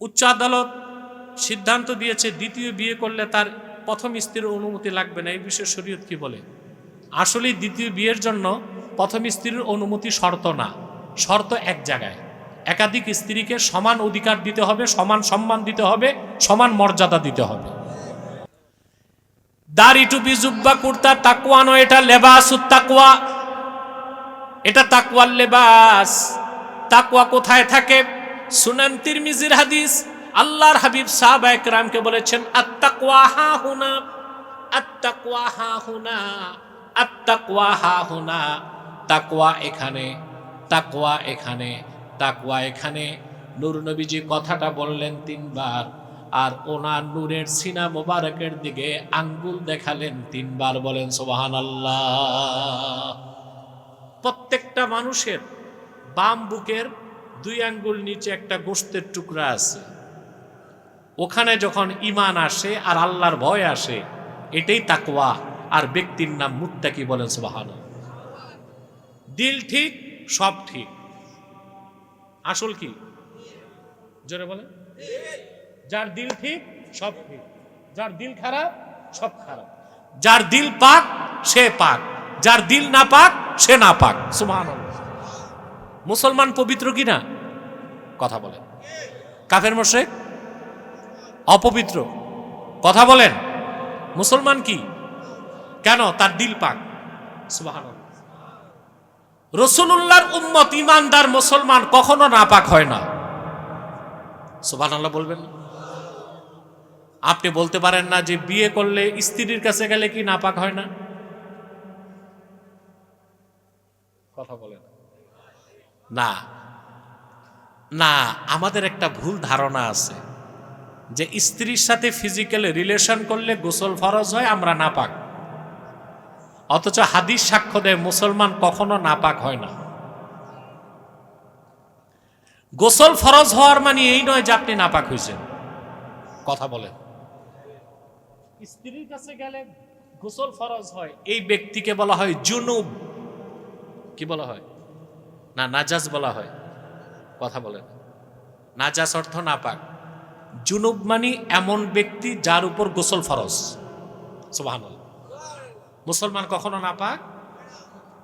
উচ্চ আদালত সিদ্ধান্ত দিয়েছে, দ্বিতীয় বিয়ে করলে তার প্রথম স্ত্রীর অনুমতি লাগবে না। এই বিষয়ে শরীয়ত কি বলে? আসলে দ্বিতীয় বিয়ের জন্য প্রথম স্ত্রীর অনুমতি শর্ত না। শর্ত এক জায়গায়। একাধিক স্ত্রীকে সমান অধিকার দিতে হবে, সমান সম্মান দিতে হবে, সমান মর্যাদা দিতে হবে। দাড়ি টুপি, জুব্বা, কুর্তা তাকুয়া এটা লেবাস তাকুয়া এটা তাকুয়ার লেবাস। তাকুয়া কোথায় থাকে? সুনান তিরমিজির হাদিস। আল্লাহর হাবিব সাহাব একরামকে বলেছেন আত্তাকুয়া হা হুনা আত্তাকুয়া হা হুনা আত্তাকুয়া হা হুনা তাকুয়া এখানে তাকুয়া এখানে তাকুয়া এখানে। নূর নবীজি কথাটা বললেন তিনবার, আর ওনার নূরের সিনা মোবারকের দিকে আঙ্গুল দেখালেন তিনবার, বলেন সোবাহান আল্লাহ প্রত্যেকটা মানুষের বাম বুকের দুই আঙ্গুল নিচে একটা গোস্তের টুকরা আছে। ওখানে যখন ইমান আসে আর আল্লাহর ভয় আসে, এটাই তাকওয়া, আর ব্যক্তির নাম মুত্তাকি বলেন সুবাহান দিল ঠিক, সব ঠিক। আসল কি? জোরে বলে যার দিল ঠিক, সব ঠিক। যার দিল খারাপ, সব খারাপ। যার দিল পাক, সে পাক। যার দিল না পাক সে না পাক সুবহান মুসলমান পবিত্র কি না কথা বলেন। কাফের মোশেক, অপবিত্র, কথা বলেন। মুসলমান কি? কেন? তার দিল পাক। রসুল্লাহর উম্মত ইমানদার মুসলমান কখনো না পাক হয় না। সুবহান আল্লাহ বলবেন আপনি বলতে পারেন না যে বিয়ে করলে স্ত্রীর কাছে গেলে কি নাপাক হয় না? কথা বলেন। না। না, আমাদের একটা ভুল ধারণা আছে যে স্ত্রীর সাথে ফিজিক্যাল রিলেশন করলে গোসল ফরজ হয়, আমরা নাপাক। অথচ হাদিস সাক্ষ্য দেয়, মুসলমান কখনো নাপাক হয় না। গোসল ফরজ হওয়ার মানে এই নয় যে আপনি নাপাক হয়েছেন। কথা বলেন। স্ত্রীর কাছে গেলে গোসল ফরজ হয়, এই ব্যক্তিকে বলা হয় জুনুব। কি বলা হয়? না, নাজাজ বলা হয়। কথা বলেন নাজাস অর্থ নাপাক জুনুব মানি এমন ব্যক্তি যার উপর গোসল ফরজ। সুবাহান মুসলমান কখনো নাপাক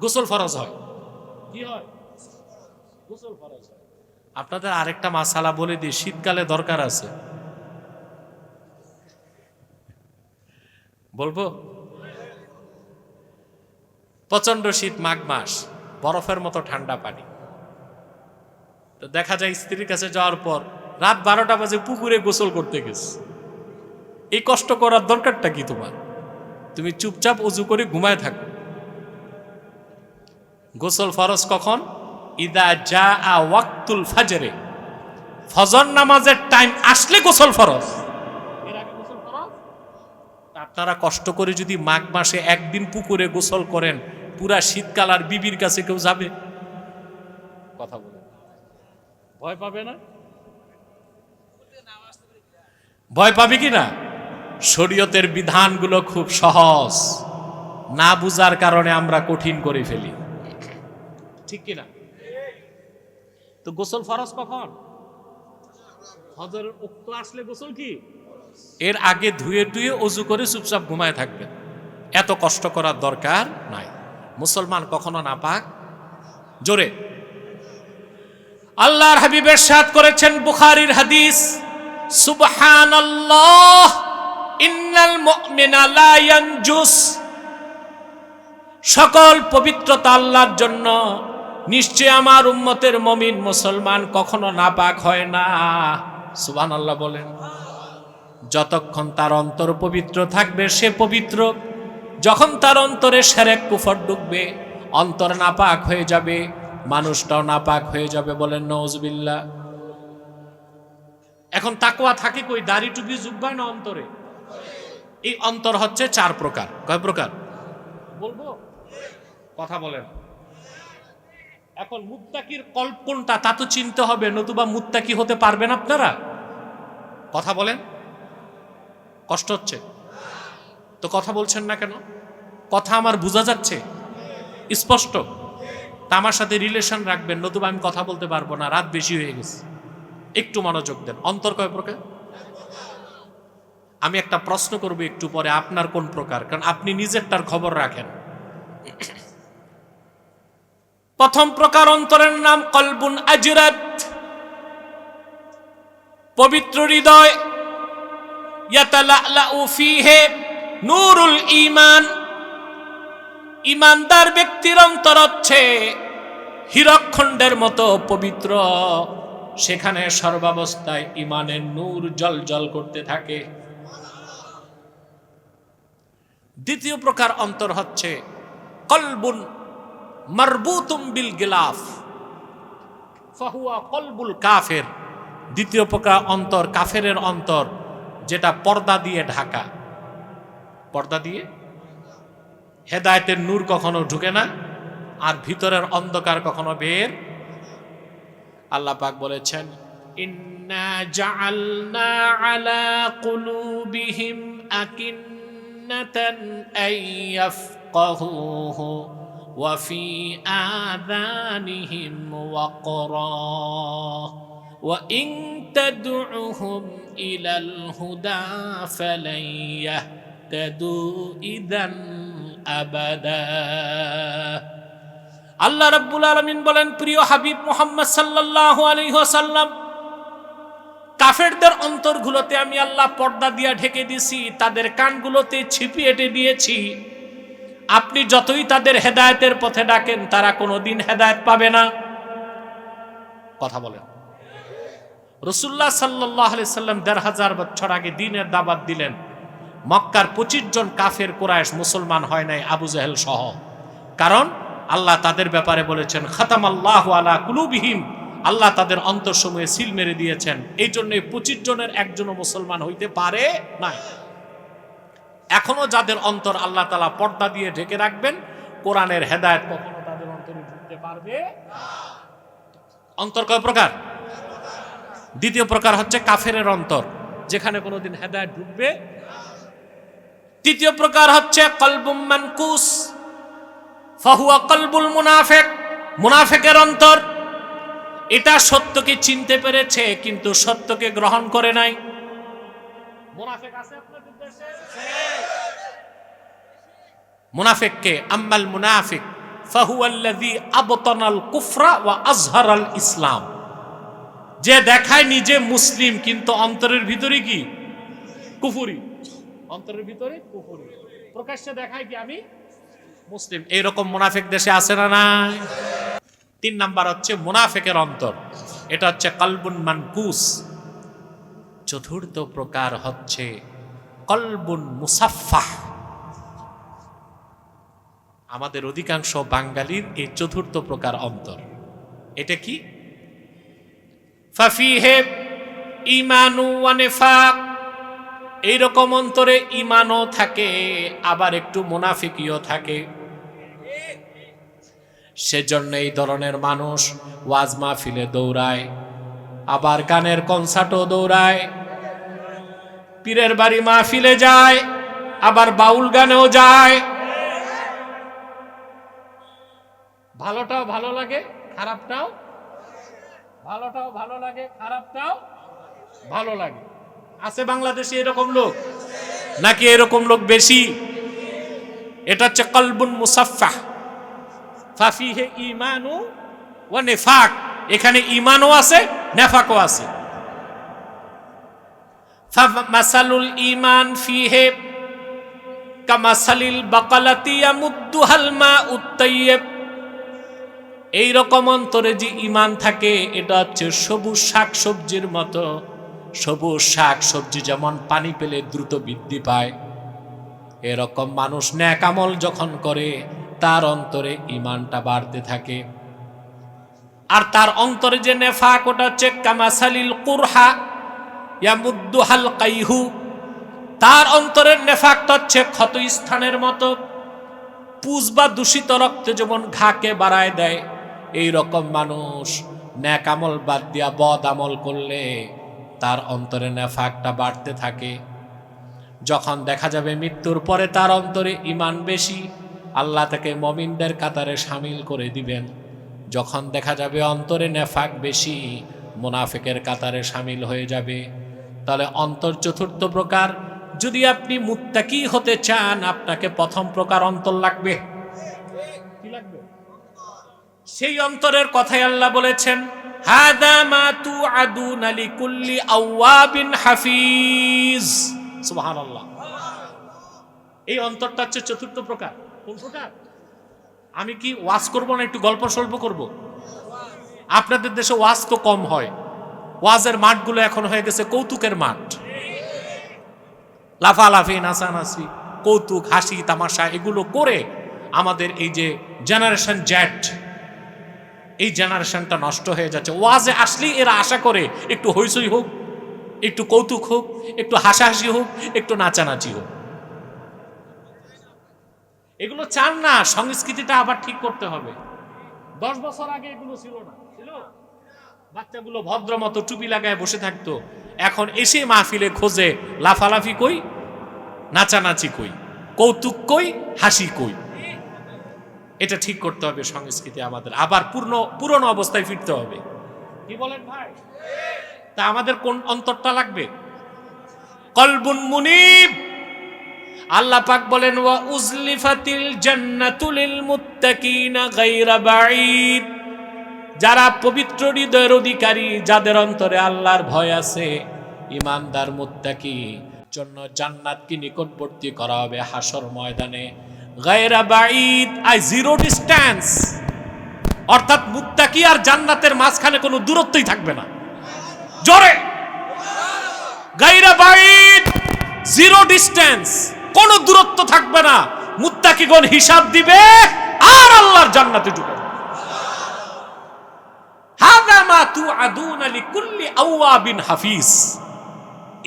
গোসল ফরজ হয়। কি হয়? গোসল ফরজ হয়। আপনাদের আরেকটা মাসালা বলে দিই, শীতকালে দরকার আছে। বলব? প্রচণ্ড শীত মাঘ মাস, বরফের মতো ঠান্ডা পানি। তো দেখা যায় স্ত্রীর কাছে যাওয়ার পর রাত বারোটা বাজে পুকুরে গোসল করতে গেছে। এই কষ্ট করার দরকারটা কি তোমার? তুমি চুপচাপ উজু করে ঘুমায় থাকো। গোসল ফরজ কখন? ইদা যা আ ওয়াক্তুল ফাজরে। ফজর নামাজের টাইম আসলে গোসল ফরজ। আপনারা কষ্ট করে যদি মাঘ মাসে একদিন পুকুরে গোসল করেন পুরা শীতকাল আর বিবির কাছে কেউ যাবে? কথা বলে ভয় পাবে না? ভয় পাবে কি না? শরীয়তের বিধানগুলো খুব সহজ। না বুঝার কারণে আমরা কঠিন করে ফেলি। ঠিক কিনা তো গোসল ফরজ কখন? হজরের উক্ত আসলে গোসল কি? এর আগে ধুয়ে টুয়ে অজু করে চুপচাপ ঘুমায় থাকবেন এত কষ্ট করার দরকার নাই। মুসলমান কখনো না পাক জোরে। আল্লাহর হাবিবের সাথ করেছেন বুখারির হাদিস, সুবহানাল্লাহ, ইন্নাল মুমিনা লা ইয়ানজুস। সকল পবিত্রতা আল্লাহর জন্য। নিশ্চয় আমার উম্মতের মমিন মুসলমান কখনো নাপাক হয় না। সুবহানাল্লাহ বলেন, যতক্ষণ তার অন্তর পবিত্র থাকবে, সে পবিত্র। যখন তার অন্তরে সেরেক কুফর ঢুকবে, অন্তর নাপাক হয়ে যাবে। মানুষটাও নাপাক হয়ে যাবে বলেন নজবিল্লা এখন তাকুয়া থাকে কই? দাড়ি টুপি জুব্বায় না অন্তরে? এই অন্তর হচ্ছে চার প্রকার। কয় প্রকার? বলব? কথা বলেন। এখন মুত্তাকির কল্প কোনটা? তা তো চিনতে হবে, নতুবা মুত্তাকি হতে পারবেন আপনারা? কথা বলেন। কষ্ট হচ্ছে। তো কথা বলছেন না কেন? কথা আমার বোঝা যাচ্ছে। স্পষ্ট। তা আমার সাথে রিলেশন রাখবেন, নতুবা আমি কথা বলতে পারব না, রাত বেশি হয়ে গেছে। একটু মনোযোগ দেন। অন্তর কয় প্রকার? আমি একটা প্রশ্ন করব একটু পরে, আপনার কোন প্রকার? কারণ আপনি নিজেরটার খবর রাখেন। প্রথম প্রকার অন্তরের নাম কলবুন আজরাত। পবিত্র হৃদয় নূরুল ঈমান। ইমানদার ব্যক্তির অন্তর হচ্ছে হীরকখণ্ডের মতো পবিত্র। সেখানে সর্বাবস্থায় ইমানের নূর জল জল করতে থাকে। দ্বিতীয় প্রকার অন্তর হচ্ছে কলবুন মারবুতুম বিল গিলাফ। ফাহুয়া কলবুল কাফের। দ্বিতীয় প্রকার অন্তর কাফেরের অন্তর, যেটা পর্দা দিয়ে ঢাকা। পর্দা দিয়ে? হেদায়েতের নূর কখনো ঢুকে না। আর ভিতরের অন্ধকার কখনো বের আল্লাহ পাক বলেছেন, ইন্না জাআলনা আলা কুলুবিহিম আকিন্নাতান আন ইয়াফকাহুহু ওয়া ফি আযানিহিম ওয়াকরা ওয়া ইন তাদউহুম ইলাল হুদা ফালান ইয়াহতাদু ইদান আবাদা। আল্লাহ রাব্বুল আলামিন বলেন, প্রিয় হাবিব মোহাম্মদ সাল্লাল্লাহু আলাইহি ওয়াসাল্লাম, কাফেরদের অন্তরগুলোতে আমি আল্লাহ পর্দা দিয়া ঢেকে দিছি, তাদের কানগুলোতে ছিপি এঁটে দিয়েছি। আপনি যতই তাদের হেদায়তের পথে ডাকেন, তারা কোনোদিন হেদায়ত পাবে না। কথা বলেন। রসুল্লাহ সাল্লাহ সাল্লাম দেড় হাজার বছর আগে দিনের দাবাত দিলেন, মক্কার পঁচিশ জন কাফের কোরআশ মুসলমান হয় নাই, আবু জাহেল সহ। কারণ আল্লাহ তাদের ব্যাপারে বলেছেন খাতাম আল্লাহ আলা কুলুবিহীন আল্লাহ তাদের অন্তঃসময়ে সিল মেরে দিয়েছেন। এই জন্য পঁচিশ জনের একজনও মুসলমান হইতে পারে নাই। এখনও যাদের অন্তর আল্লাহ তালা পর্দা দিয়ে ঢেকে রাখবেন, কোরআনের হেদায়ত কখনো তাদের অন্তরে ঢুকতে পারবে অন্তর কয় প্রকার? দ্বিতীয় প্রকার হচ্ছে কাফেরের অন্তর, যেখানে কোনোদিন হেদায়ত ঢুকবে তৃতীয় প্রকার হচ্ছে কলবুম মানকুস। ফাহুয়া কলবুল মুনাফেক, মুনাফেকের অন্তর। এটা সত্যকে চিনতে পেরেছে, কিন্তু সত্যকে গ্রহণ করে নাই। মুনাফেককে আম্মাল মুনাফিক, ফাহুয়াল্লাযী আবতানাল কুফরা ওয়া আজহারাল ইসলাম। যে দেখায় নিজে মুসলিম, কিন্তু অন্তরের ভিতরে কি? কুফুরি। অন্তরের ভিতরে কুফুরি। প্রকাশ্যে দেখায় কি আমি? মুসলিম, এইরকম মুনাফিক দেশে আছে না নাই? তিন নাম্বার হচ্ছে মুনাফিকের অন্তর। এটা হচ্ছে কলবুন মানকুস। চতুর্থ প্রকার হচ্ছে কলবুন মুসাফাহ আমাদের অধিকাংশ বাঙালির এই চতুর্থ প্রকার অন্তর। এটা কি? এইরকম অন্তরে ইমানও থাকে, আবার একটু মুনাফিকিও থাকে। সেজন্য এই ধরনের মানুষ ওয়াজ মাহফিলে দৌড়ায়, আবার গানের কনসার্টও দৌড়ায়। পীরের বাড়ি মাহফিলে যায়, আবার বাউল গানেও যায়। ভালোটাও ভালো লাগে, খারাপটাও? ভালোটাও ভালো লাগে, খারাপটাও ভালো লাগে। আছে বাংলাদেশে এরকম লোক? নাকি এরকম লোক বেশি? এটা হচ্ছে কলবুন মুসাফাহ ফাফিহে ইমানু ও নেফাক। এখানে ইমানও আছে, নেফাকও আছে। মাসালুল ইমান ফিহে কামাসালিল বাকালাতি ইয়ামুদ্দুহাল মা উত্তাইয়্যিব এই রকম অন্তরে যে ইমান থাকে, এটা হচ্ছে সবুজ শাক সবজির মতো। সবুজ শাক সবজি যেমন পানি পেলে দ্রুত বৃদ্ধি পায়, এরকম মানুষ ন্যাকামল যখন করে তার অন্তরে ইমানটা বাড়তে থাকে। আর তার অন্তরে যে নেফাক, ওটা হচ্ছে কামাসালিল কুরহা, ইয়ামুদ্দুহাল কাইহু। তার অন্তরের নেফাকটা হচ্ছে ক্ষত স্থানের মতো। পুজ বা দূষিত রক্তে যেমন ঘাকে বাড়ায় দেয়। এই রকম মানুষ ন্যাক আমল বাদ দিয়া বদ আমল করলে তার অন্তরে নেফাকটা বাড়তে থাকে। যখন দেখা যাবে মৃত্যুর পরে তার অন্তরে ইমান বেশি আল্লাহ তাকে মমিনদের কাতারে সামিল করে দিবেন। যখন দেখা যাবে অন্তরে নেফাক বেশি, মুনাফিকের কাতারে সামিল হয়ে যাবে। তাহলে অন্তর চতুর্থ প্রকার, যদি আপনি মুত্তাকি হতে চান, আপনাকে প্রথম প্রকার অন্তর লাগবে। সেই অন্তরের কথাই আল্লাহ বলেছেন লিকুল্লি আওয়াবিন হাফিজ। এই অন্তরটা হচ্ছে চতুর্থ প্রকার। আমি কি ওয়াজ করব না একটু গল্প সল্প করব? আপনাদের দেশে ওয়াজ তো কম হয়। ওয়াজের মাঠগুলো এখন হয়ে গেছে কৌতুকের মাঠ। লাফালাফি, নাচানাচি, কৌতুক, হাসি, তামাশা, এগুলো করে আমাদের এই যে জেনারেশন জ্যাট এই জেনারেশনটা নষ্ট হয়ে যাচ্ছে। ওয়াজে আসলেই এরা আশা করে একটু হইচই হোক, একটু কৌতুক হোক, একটু হাসাহাসি হোক, একটু নাচানাচি হোক। এগুলো চান না, সংস্কৃতিটা আবার ঠিক করতে হবে। দশ বছর আগে এগুলো ছিল না। ছিল? বাচ্চাগুলো ভদ্র মতো টুপি লাগায় বসে থাকতো। এখন এসে মাহফিলে খোঁজে, লাফালাফি কই, নাচানাচি কই, কৌতুক কই, হাসি কই। এটা ঠিক করতে হবে সংস্কৃতি আমাদের। আবার পূর্ণ, পুরনো অবস্থায় ফিরতে হবে। কি বলেন ভাই? তা আমাদের কোন অন্তরটা লাগবে? কলবুন মুনিব! আল্লাহ পাক বলেন, ওয়া উজলিফাতিল জান্নাতুল মুত্তাকিনা গায়রা বাঈদ। যারা পবিত্র হৃদয়ের অধিকারী, যাদের অন্তরে আল্লাহর ভয় আছে, ইমানদার মুত্তাকি, জন্য জান্নাতকে নিকটবর্তী করা হবে হাসর ময়দানে। গায়রা বাঈদ, আই জিরো ডিস্টেন্স অর্থাৎ মুত্তাকি আর জান্নাতের মাঝখানে কোনো দূরত্বই থাকবে না। জোরে! গায়রা বাঈদ, জিরো ডিস্টেন্স কোনো দূরত্ব থাকবে না। মুত্তাকিগণ হিসাব দিবে, আর আল্লাহর জান্নাতে হাফিজ।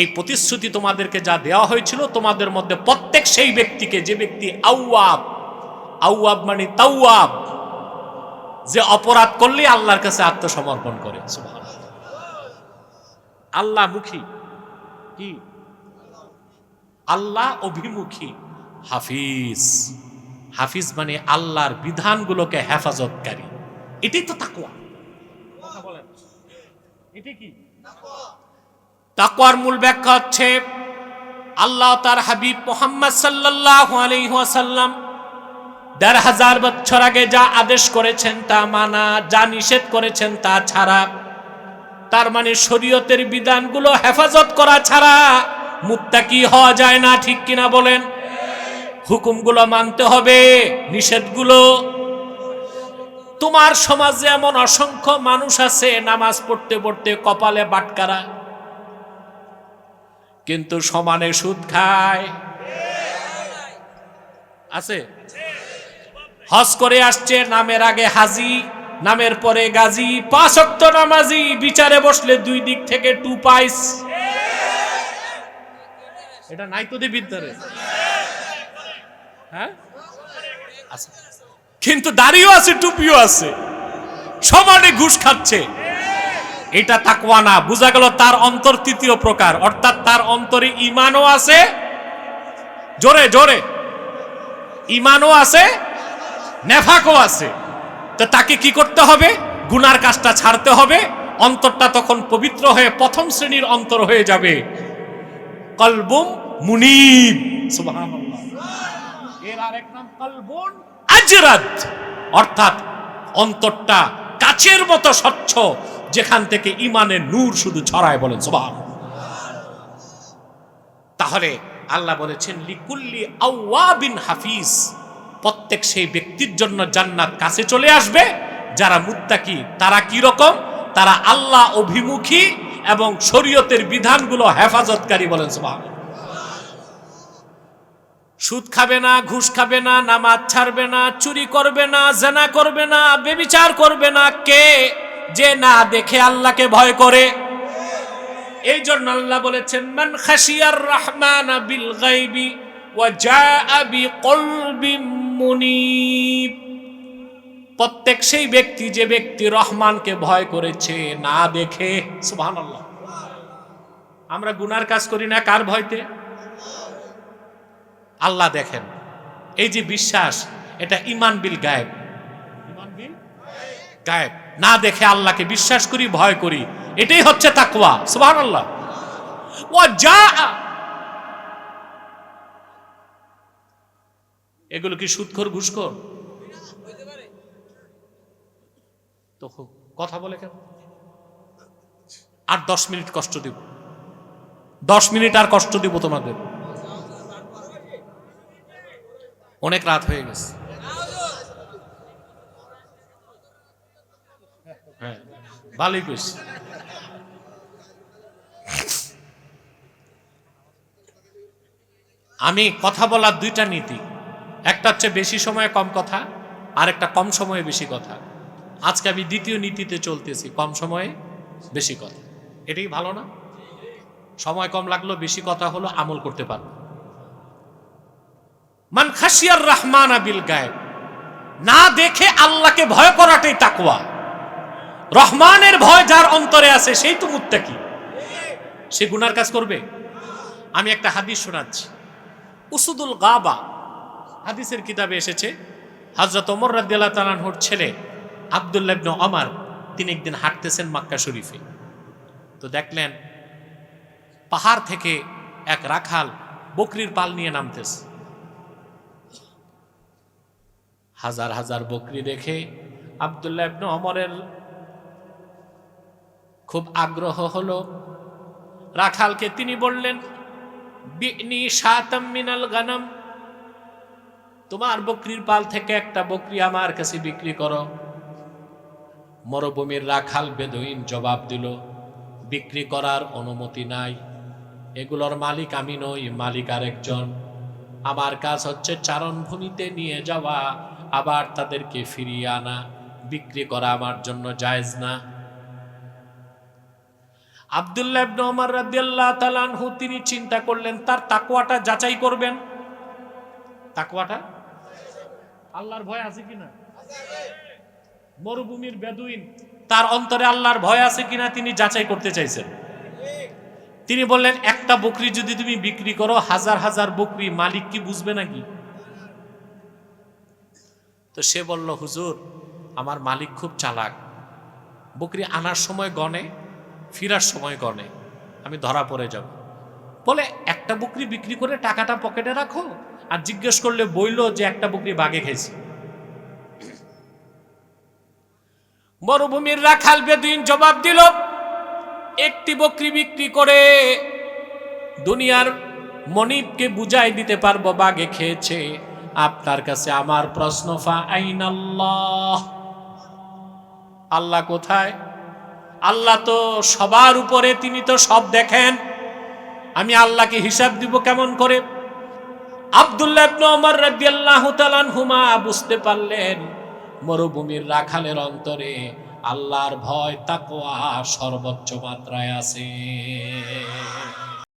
এই প্রতিশ্রুতি তোমাদেরকে যা দেওয়া হয়েছিল, তোমাদের মধ্যে প্রত্যেক সেই ব্যক্তিকে, যে ব্যক্তি আউয়াব আউয়াব মানে তাওয়াব, যে অপরাধ করলে আল্লাহর কাছে আত্মসমর্পণ করে। আল্লাহ মুখী কি? আল্লাহ অভিমুখী। হাফিজ। হাফিজ মানে আল্লাহর বিধানগুলোকে হেফাজতকারী। এটাই তো তাকুয়া তাকুয়ার মূল ব্যাখ্যা হচ্ছে, আল্লাহ তার হাবিব মোহাম্মদ ওয়াসাল্লাম দেড় হাজার বছর আগে যা আদেশ করেছেন তা মানা, যা নিষেধ করেছেন তা ছাড়া, তার মানে শরীয়তের বিধানগুলো হেফাজত করা ছাড়া মুত্তাকি হওয়া যায় না, ঠিক কিনা বলেন? হুকুমগুলো মানতে হবে, নিষেধগুলো। তোমার সমাজে এমন অসংখ্য মানুষ আছে, নামাজ পড়তে পড়তে কপালে বাটকারা। কিন্তু সমানে সুদ খায়। আছে? হজ করে আসছে, নামের আগে হাজি, নামের পরে গাজী, পাঁচ নামাজি, বিচারে বসলে দুই দিক থেকে টু পাইস। এটা নাই তো বিদ্যারে। হ্যাঁ? কিন্তু দাড়িও আছে টুপিও আছে। সমানে ঘুষ খাচ্ছে। এটা তাকওয়া না বোঝা গেল তার অন্তর তৃতীয় প্রকার। অর্থাৎ তার অন্তরে ইমানও আছে। জোরে জোরে। ইমানও আছে নেফাকও আছে। তো তাকে কি করতে হবে? গুনার কাজটা ছাড়তে হবে। অন্তরটা তখন পবিত্র হয়ে প্রথম শ্রেণির অন্তর হয়ে যাবে। কলবুম মুনিব। সুবহানাল্লাহ। এর আরেক নাম কলবুন। আজরাত অর্থাৎ অন্তরটা কাচের মতো স্বচ্ছ যেখান থেকে ইমানের নূর শুধু ছড়ায় বলেন সুবহান তাহলে আল্লাহ বলেছেন লিকুল্লি আওয়াবিন হাফিজ। প্রত্যেক সেই ব্যক্তির জন্য জান্নাত কাছে চলে আসবে যারা মুত্তাকি তারা কি রকম? তারা আল্লাহ অভিমুখী এবং শরীয়তের বিধানগুলো হেফাজতকারী বলেন সুবহান সুদ খাবে না, ঘুষ খাবে না, নামাজ ছাড়বে না, চুরি করবে না, জেনা করবে না, বেবিচার করবে না, কে যে না দেখে আল্লাহকে ভয় করে। এই জন্য আল্লাহ বলেছেন, মান খাশিয়ার রহমান বিল গাইবি প্রত্যেক সেই ব্যক্তি যে ব্যক্তি রহমানকে ভয় করেছে, না দেখে, সুবহানাল্লাহ। আমরা গুনার কাজ করি না কার ভয়তে? আল্লাহ দেখেন। এই যে বিশ্বাস এটা ইমান বিল গায়েব। ইমান বিল? গায়েব। না দেখে আল্লাহকে বিশ্বাস করি ভয় করি এটাই হচ্ছে তাকওয়া। সুবহানাল্লাহ। ওয়া যা এগুলো কি সুদখোর ঘুষখোর? তো কথা বলে কেন? আর দশ মিনিট কষ্ট দিব। দশ মিনিট আর কষ্ট দিব তোমাদের। অনেক রাত হয়ে গেছে। হ্যাঁ ভালোই আমি কথা বলার দুইটা নীতি। একটা হচ্ছে বেশি সময়ে কম কথা, আর একটা কম সময়ে বেশি কথা। আজকে আমি দ্বিতীয় নীতিতে চলতেছি, কম সময়ে বেশি কথা। এটাই ভালো না? সময় কম লাগল, বেশি কথা হলো, আমল করতে পারব। মান খাসিয়ার রহমান আবিল গায়েব। না দেখে আল্লাহকে ভয় করাটাই তাকওয়া। রহমানের ভয় যার অন্তরে আছে, সেই তো মুত্তাকি। সে গুনার কাজ করবে? আমি একটা হাদিস শোনাচ্ছি। উসুদুল গাবা হাদিসের কিতাবে এসেছে হজরত ওমর রাদিয়াল্লাহু তাআলার ছেলে আব্দুল্লাহ ইবনে ওমর, তিনি একদিন হাঁটতেছেন মক্কা শরীফে। তো দেখলেন পাহাড় থেকে এক রাখাল বকরির পাল নিয়ে নামতেছে। হাজার হাজার বকরি দেখে আব্দুল্লাহ ইবনে অমরের খুব আগ্রহ হলো। রাখালকে তিনি বললেন, বিনি শাতাম মিনাল গানাম, তোমার বকরির পাল থেকে একটা বকরি আমার কাছে বিক্রি করো। মরুভূমির রাখাল বেদুইন জবাব দিল, বিক্রি করার অনুমতি নাই। এগুলোর মালিক আমি নই, মালিক আরেকজন। আমার কাজ হচ্ছে চারণভূমিতে নিয়ে যাওয়া। আবার তাদেরকে ফিরিয়ে আনা, বিক্রি করা আমার জন্য জায়েজ না। আব্দুল্লাহ ইবনে ওমর রাদিয়াল্লাহু তাআলা আনহু, তিনি চিন্তা করলেন, তার তাকওয়াটা যাচাই করবেন। তাকওয়াটা? আল্লাহর ভয় আছে কিনা মরুভূমির বেদুইন, তার অন্তরে আল্লাহর ভয় আছে কিনা তিনি যাচাই করতে চাইছেন। তিনি বললেন, একটা বকরি যদি তুমি বিক্রি করো, হাজার হাজার বকরি মালিক কি বুঝবে নাকি? তো সে বলল, হুজুর, আমার মালিক খুব চালাক। বকরি আনার সময় গনে, ফিরার সময় গনে। আমি ধরা পড়ে যাব। বলে, একটা বকরি বিক্রি করে টাকাটা পকেটে রাখো আর জিজ্ঞেস করলে বইল যে একটা বকরি বাগে খেয়েছি। মরুভূমির রাখাল বেদিন জবাব দিল, একটি বকরি বিক্রি করে দুনিয়ার মনিবকে বুঝাই দিতে পারব বাগে খেয়েছে। আপনার কাছে আমার প্রশ্ন ফা আল্লাহ কোথায়? আল্লাহ তো সবার উপরে, তিনি তো সব দেখেন। আমি আল্লাহকে হিসাব দিব কেমন করে? আব্দুল্লাহ ওমর রাদিয়াল্লাহু তাআলা হুমা বুঝতে পারলেন, মরুভূমির রাখালের অন্তরে আল্লাহর ভয়, তাকওয়া সর্বোচ্চ মাত্রায় আছে।